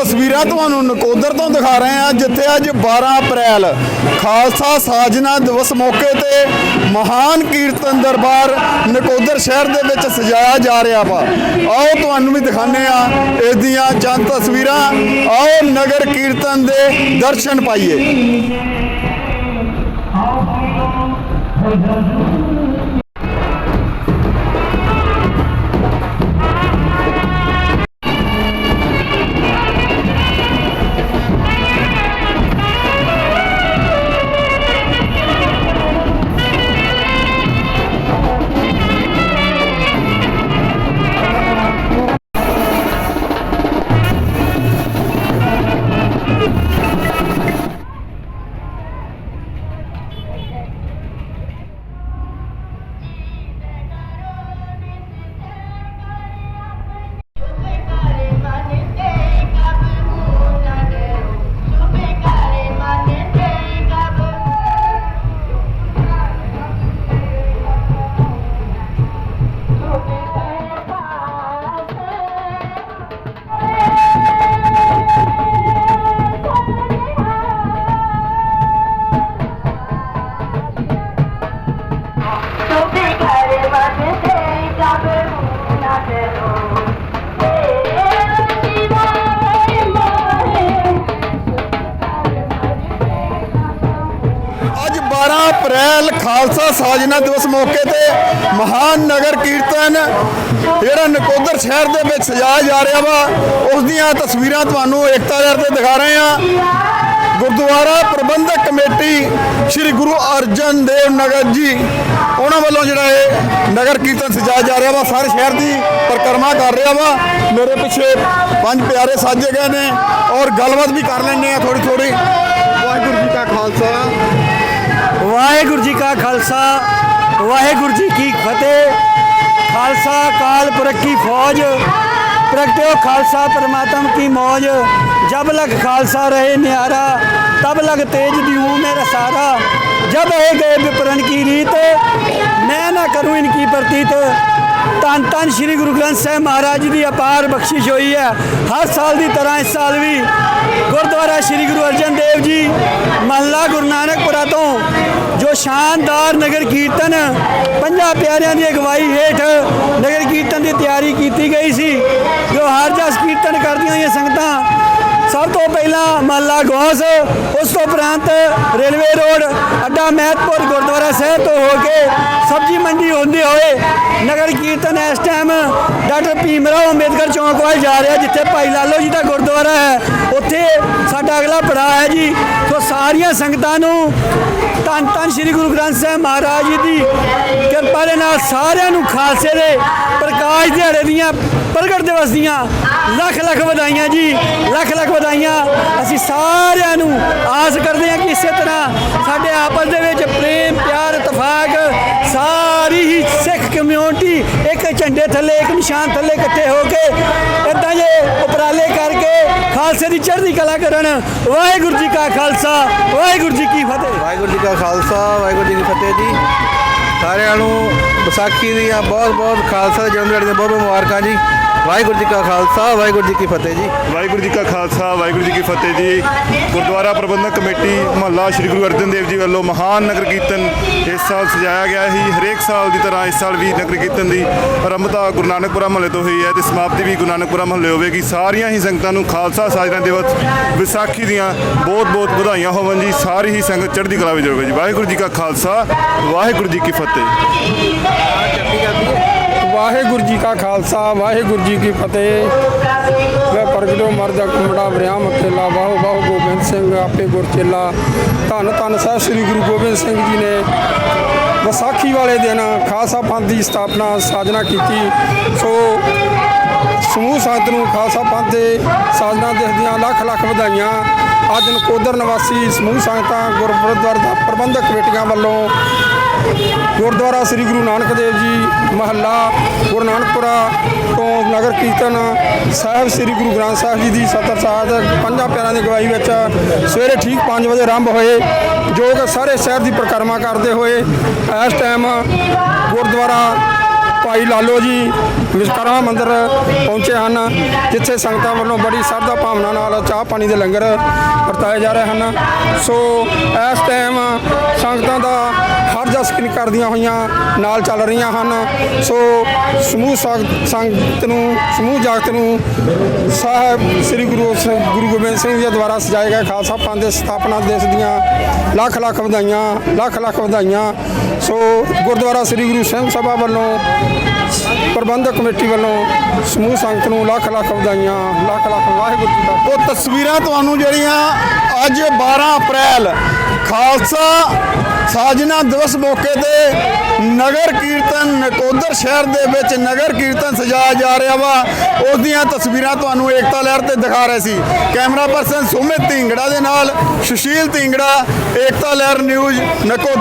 ਤਸਵੀਰਾਂ ਤੁਹਾਨੂੰ ਨਕੋਦਰ ਤੋਂ ਦਿਖਾ ਰਹੇ ਹਾਂ। ਜਿੱਥੇ ਅੱਜ 12 ਅਪ੍ਰੈਲ, ਖਾਲਸਾ ਸਾਜਨਾ ਦਿਵਸ ਮੌਕੇ ਤੇ ਮਹਾਨ ਕੀਰਤਨ ਦਰਬਾਰ ਨਕੋਦਰ ਸ਼ਹਿਰ ਦੇ ਵਿੱਚ ਸਜਾਇਆ ਜਾ ਰਿਹਾ ਵਾ। ਆਓ ਤੁਹਾਨੂੰ ਵੀ ਦਿਖਾਣੇ ਆ ਇਸ ਦੀਆਂ ਚੰਦ ਤਸਵੀਰਾਂ। ਆਓ ਨਗਰ ਕੀਰਤਨ ਦੇ ਦਰਸ਼ਨ ਪਾਈਏ। तुझे ਅਪ੍ਰੈਲ ਖਾਲਸਾ ਸਾਜਨਾ ਦਿਵਸ ਮੌਕੇ ਤੇ ਮਹਾਨ ਨਗਰ ਕੀਰਤਨ ਜਿਹੜਾ ਨਕੋਦਰ ਸ਼ਹਿਰ ਦੇ ਵਿੱਚ ਸਜਾਇਆ ਜਾ ਰਿਹਾ ਵਾ, ਉਸ ਦੀਆਂ ਤਸਵੀਰਾਂ ਤੁਹਾਨੂੰ ਏਕਤਾ ਲਹਿਰ ਤੇ ਦਿਖਾ ਰਹੇ ਹਾਂ। ਗੁਰਦੁਆਰਾ ਪ੍ਰਬੰਧਕ ਕਮੇਟੀ ਸ੍ਰੀ ਗੁਰੂ ਅਰਜਨ ਦੇਵ ਨਗਰ ਜੀ, ਉਹਨਾਂ ਵੱਲੋਂ ਜਿਹੜਾ ਇਹ ਨਗਰ ਕੀਰਤਨ ਸਜਾਇਆ ਜਾ ਰਿਹਾ ਵਾ, ਸਾਰੇ ਸ਼ਹਿਰ ਦੀ ਪਰਿਕਰਮਾ ਕਰ ਰਿਹਾ ਵਾ। ਮੇਰੇ ਪਿੱਛੇ ਪੰਜ ਪਿਆਰੇ ਸਾਜੇ ਗਏ ਨੇ ਔਰ ਗੱਲਬਾਤ ਵੀ ਕਰ ਲੈਣੇ ਆ ਥੋੜੀ ਥੋੜੀ ਵਾਹਿਗੁਰੂ ਜੀ ਕਾ ਖਾਲਸਾ ਵਾਹਿਗੁਰੂ ਜੀ ਕਾ ਖਾਲਸਾ, ਵਾਹਿਗੁਰੂ ਜੀ ਕੀ ਫਤਿਹ। ਖਾਲਸਾ ਕਾਲ ਪੁਰਖ ਕੀ ਫੌਜ ਪ੍ਰਗਟਿਓ ਖਾਲਸਾ ਪਰਮਾਤਮ ਕੀ ਮੌਜ। ਜਬ ਲਗ ਖਾਲਸਾ ਰਹੇ ਨਿਆਰਾ ਤਬ ਲਗ ਤੇਜ ਦਿਉ ਮੇਰਾ ਸਾਰਾ। ਜਬ ਹੈ ਗਏ ਵਿਪਰਨ ਕੀ ਰੀਤ, ਮੈਂ ਨਾ ਕਰੂੰ ਇਨਕੀ ਪ੍ਰਤੀਤ। ਧੰਨ ਧੰਨ ਸ੍ਰੀ ਗੁਰੂ ਗ੍ਰੰਥ ਸਾਹਿਬ ਮਹਾਰਾਜ ਜੀ ਦੀ ਅਪਾਰ ਬਖਸ਼ਿਸ਼ ਹੋਈ ਹੈ। ਹਰ ਸਾਲ ਦੀ ਤਰ੍ਹਾਂ ਇਸ ਸਾਲ ਵੀ ਗੁਰਦੁਆਰਾ ਸ੍ਰੀ ਗੁਰੂ ਅਰਜਨ ਦੇਵ ਜੀ, ਮਹੱਲਾ ਗੁਰੂ ਨਾਨਕਪੁਰਾ ਤੋਂ ਜੋ ਸ਼ਾਨਦਾਰ ਨਗਰ ਕੀਰਤਨ, ਪੰਜਾਂ ਪਿਆਰਿਆਂ ਦੀ ਅਗਵਾਈ ਹੇਠ ਨਗਰ ਕੀਰਤਨ ਦੀ ਤਿਆਰੀ ਕੀਤੀ ਗਈ ਸੀ। ਜੋ ਹਰ ਜਸ ਕੀਰਤਨ ਕਰਦੀਆਂ ਹੋਈਆਂ ਸੰਗਤਾਂ ਮਹੱਲਾ ਗੌਸ, ਉਸ ਤੋਂ ਉਪਰੰਤ ਰੇਲਵੇ ਰੋਡ, ਅੱਡਾ ਮਹਿਤਪੁਰ, ਗੁਰਦੁਆਰਾ ਸਾਹਿਬ ਤੋਂ ਹੋ ਕੇ ਸਬਜ਼ੀ ਮੰਡੀ ਹੁੰਦੇ ਹੋਏ ਨਗਰ ਕੀਰਤਨ ਇਸ ਟਾਈਮ ਡਾਕਟਰ ਭੀਮਰਾਓ ਅੰਬੇਦਕਰ ਚੌਂਕ ਵੱਲ ਜਾ ਰਿਹਾ, ਜਿੱਥੇ ਭਾਈ ਲਾਲੋ ਜੀ ਦਾ ਗੁਰਦੁਆਰਾ ਹੈ। ਉੱਥੇ ਸਾਡਾ ਅਗਲਾ ਪੜਾਅ ਹੈ ਜੀ। ਸੋ ਸਾਰੀਆਂ ਸੰਗਤਾਂ ਨੂੰ ਧੰਨ ਧੰਨ ਸ੍ਰੀ ਗੁਰੂ ਗ੍ਰੰਥ ਸਾਹਿਬ ਮਹਾਰਾਜ ਜੀ ਦੀ ਕਿਰਪਾ ਦੇ ਨਾਲ ਸਾਰਿਆਂ ਨੂੰ ਖਾਲਸੇ ਦੇ ਪ੍ਰਕਾਸ਼ ਦਿਹਾੜੇ ਦੀਆਂ ਪ੍ਰਗਟ ਦਿਵਸ ਦੀਆਂ ਲੱਖ ਲੱਖ ਵਧਾਈਆਂ ਜੀ, ਲੱਖ ਲੱਖ ਵਧਾਈਆਂ। ਅਸੀਂ ਸਾਰਿਆਂ ਨੂੰ ਆਸ ਕਰਦੇ ਹਾਂ ਕਿ ਇਸੇ ਤਰ੍ਹਾਂ ਸਾਡੇ ਆਪਸ ਦੇ ਵਿੱਚ ਪ੍ਰੇਮ, ਪਿਆਰ, ਇਤਫਾਕ ਸਾਰੀ ਹੀ ਸਿੱਖ ਕਮਿਊਨਿਟੀ ਇੱਕ ਝੰਡੇ ਥੱਲੇ, ਇੱਕ ਨਿਸ਼ਾਨ ਥੱਲੇ ਇਕੱਠੇ ਹੋ ਕੇ ਇਦਾਂ ਜੇ ਉਪਰਾਲੇ ਕਰਕੇ ਖਾਲਸੇ ਦੀ ਚੜ੍ਹਦੀ ਕਲਾ ਕਰਨ। ਵਾਹਿਗੁਰੂ ਜੀ ਕਾ ਖਾਲਸਾ, ਵਾਹਿਗੁਰੂ ਜੀ ਕੀ ਫਤਿਹ। ਵਾਹਿਗੁਰੂ ਜੀ ਕਾ ਖਾਲਸਾ, ਵਾਹਿਗੁਰੂ ਜੀ ਕੀ ਫਤਿਹ ਜੀ। ਸਾਰਿਆਂ ਨੂੰ ਵਿਸਾਖੀ ਦੀਆਂ ਬਹੁਤ ਬਹੁਤ ਖਾਲਸਾ ਦੇ ਜਨਮ ਦੀਆਂ ਬਹੁਤ ਬਹੁਤ ਮੁਬਾਰਕਾਂ ਜੀ। ਵਾਹਿਗੁਰੂ ਜੀ ਕਾ ਖਾਲਸਾ, ਵਾਹਿਗੁਰੂ ਜੀ ਕੀ ਫਤਿਹ ਜੀ। ਵਾਹਿਗੁਰੂ ਜੀ ਕਾ ਖਾਲਸਾ, ਵਾਹਿਗੁਰੂ ਜੀ ਕੀ ਫਤਿਹ ਜੀ। ਗੁਰਦੁਆਰਾ ਪ੍ਰਬੰਧਕ ਕਮੇਟੀ ਮਹੱਲਾ ਸ੍ਰੀ ਗੁਰੂ ਅਰਜਨ ਦੇਵ ਜੀ ਵੱਲੋਂ ਮਹਾਨ ਨਗਰ ਕੀਰਤਨ ਇਸ ਸਾਲ ਸਜਾਇਆ ਗਿਆ ਸੀ। ਹਰੇਕ ਸਾਲ ਦੀ ਤਰ੍ਹਾਂ ਇਸ ਸਾਲ ਵੀ ਨਗਰ ਕੀਰਤਨ ਦੀ ਆਰੰਭਤਾ ਗੁਰੂ ਨਾਨਕਪੁਰਾ ਮਹੱਲੇ ਤੋਂ ਹੋਈ ਹੈ ਤੇ ਸਮਾਪਤੀ ਵੀ ਗੁਰੂ ਨਾਨਕਪੁਰਾ ਮਹੱਲੇ ਹੋਵੇਗੀ। ਸਾਰੀਆਂ ਹੀ ਸੰਗਤਾਂ ਨੂੰ ਖਾਲਸਾ ਸਾਜਨਾ ਦਿਵਸ ਵਿਸਾਖੀ ਦੀਆਂ ਬਹੁਤ ਬਹੁਤ ਵਧਾਈਆਂ ਹੋਵਨ ਜੀ। ਸਾਰੀ ਹੀ ਸੰਗਤ ਚੜ੍ਹਦੀ ਕਲਾ ਵਿੱਚ ਹੋਵੇ ਜੀ ਵਾਹਿਗੁਰੂ ਜੀ ਕਾ ਖਾਲਸਾ, ਵਾਹਿਗੁਰੂ ਜੀ ਕੀ ਫਤਿਹ। ਵਾਹਿਗੁਰੂ ਜੀ ਕਾ ਖਾਲਸਾ, ਵਾਹਿਗੁਰੂ ਜੀ ਕੀ ਫਤਿਹ। ਮੈਂ ਪ੍ਰਗਟੋ ਮਰਦਾ ਕੁੰਮੜਾ ਵਰਿਆਮ ਅਕੇਲਾ ਬਾਹੋ ਬਾਹੋ ਗੋਬਿੰਦ ਸਿੰਘ, ਆਪੇ ਗੁਰਚੇਲਾ ਧੰਨ ਧੰਨ ਸਾਹਿਬ ਸ੍ਰੀ ਗੁਰੂ ਗੋਬਿੰਦ ਸਿੰਘ ਜੀ ਨੇ ਵਿਸਾਖੀ ਵਾਲੇ ਦਿਨ ਖਾਲਸਾ ਪੰਥ ਦੀ ਸਥਾਪਨਾ ਸਾਜਨਾ ਕੀਤੀ। ਸੋ ਸਮੂਹ ਸੰਗਤ ਨੂੰ ਖਾਲਸਾ ਪੰਥ ਦੇ ਸਾਜਨਾ ਦਿਸਦੀਆਂ ਲੱਖ ਲੱਖ ਵਧਾਈਆਂ। ਅੱਜ ਨਕੋਦਰ ਨਿਵਾਸੀ ਸਮੂਹ ਸੰਗਤਾਂ ਗੁਰਦੁਆਰਾ ਦਾ ਪ੍ਰਬੰਧਕ ਕਮੇਟੀਆਂ ਵੱਲੋਂ ਗੁਰਦੁਆਰਾ ਸ੍ਰੀ ਗੁਰੂ ਨਾਨਕ ਦੇਵ ਜੀ ਮਹੱਲਾ ਗੁਰੂ ਨਾਨਕਪੁਰਾ ਤੋਂ ਨਗਰ ਕੀਰਤਨ ਸਾਹਿਬ ਸ੍ਰੀ ਗੁਰੂ ਗ੍ਰੰਥ ਸਾਹਿਬ ਜੀ ਦੀ ਸਤਰ ਸਾਹਿਬ ਪੰਜਾਂ ਪਿਆਰਾਂ ਦੀ ਅਗਵਾਈ ਵਿੱਚ ਸਵੇਰੇ ਠੀਕ 5 ਵਜੇ ਆਰੰਭ ਹੋਏ। ਜੋ ਕਿ ਸਾਰੇ ਸ਼ਹਿਰ ਦੀ ਪਰਿਕਰਮਾ ਕਰਦੇ ਹੋਏ ਇਸ ਟਾਈਮ ਗੁਰਦੁਆਰਾ ਭਾਈ ਲਾਲੋ ਜੀ ਵਿਸ਼ਕਰਮਾ ਮੰਦਿਰ ਪਹੁੰਚੇ ਹਨ, ਜਿੱਥੇ ਸੰਗਤਾਂ ਵੱਲੋਂ ਬੜੀ ਸਰਦਾ ਭਾਵਨਾ ਨਾਲ ਚਾਹ ਪਾਣੀ ਦੇ ਲੰਗਰ ਵਰਤਾਏ ਜਾ ਰਹੇ ਹਨ। ਸੋ ਇਸ ਟਾਈਮ ਸੰਗਤਾਂ ਦਾ ਹਰ ਜਸਕਿਨ ਕਰਦੀਆਂ ਹੋਈਆਂ ਨਾਲ ਚੱਲ ਰਹੀਆਂ ਹਨ। ਸੋ ਸਮੂਹ ਸੰਗਤ ਨੂੰ, ਸਮੂਹ ਜਾਗਤ ਨੂੰ ਸਾਹਿਬ ਸ੍ਰੀ ਗੁਰੂ ਗੁਰੂ ਗੋਬਿੰਦ ਸਿੰਘ ਜੀ ਦੁਆਰਾ ਸਜਾਏ ਗਏ ਖਾਲਸਾ ਪੰਥ ਦੇ ਸਥਾਪਨਾ ਦਿਵਸ ਦੀਆਂ ਲੱਖ ਲੱਖ ਵਧਾਈਆਂ, ਲੱਖ ਲੱਖ ਵਧਾਈਆਂ। ਸੋ ਗੁਰਦੁਆਰਾ ਸ੍ਰੀ ਗੁਰੂ ਸਿੰਘ ਸਭਾ ਵੱਲੋਂ, ਪ੍ਰਬੰਧਕ ਕਮੇਟੀ ਵੱਲੋਂ ਸਮੂਹ ਸੰਗਤ ਨੂੰ ਲੱਖ ਲੱਖ ਵਧਾਈਆਂ, ਲੱਖ ਲੱਖ ਵਾਹਿਗੁਰੂ ਜੀ ਦਾ ਉਹ ਤਸਵੀਰਾਂ ਤੁਹਾਨੂੰ ਜਿਹੜੀਆਂ ਅੱਜ 12 ਅਪ੍ਰੈਲ, ਖਾਲਸਾ ਸਾਜਨਾ ਦਿਵਸ ਮੌਕੇ ਤੇ ਨਗਰ ਕੀਰਤਨ ਨਕੋਦਰ ਸ਼ਹਿਰ ਦੇ ਵਿੱਚ ਨਗਰ ਕੀਰਤਨ ਸਜਾਇਆ ਜਾ ਰਿਹਾ ਵਾ। ਉਸ ਦੀਆਂ ਤਸਵੀਰਾਂ ਤੁਹਾਨੂੰ ਏਕਤਾ ਲਹਿਰ ਤੇ ਦਿਖਾ ਰਹੇ ਸੀ। ਕੈਮਰਾ ਪਰਸਨ ਸੁਮਿਤ ਢਿੰਗੜਾ ਦੇ ਨਾਲ ਸੁਸ਼ੀਲ ਢਿੰਗੜਾ, ਏਕਤਾ ਲਹਿਰ ਨਿਊਜ਼ ਨਕੋਦਰ।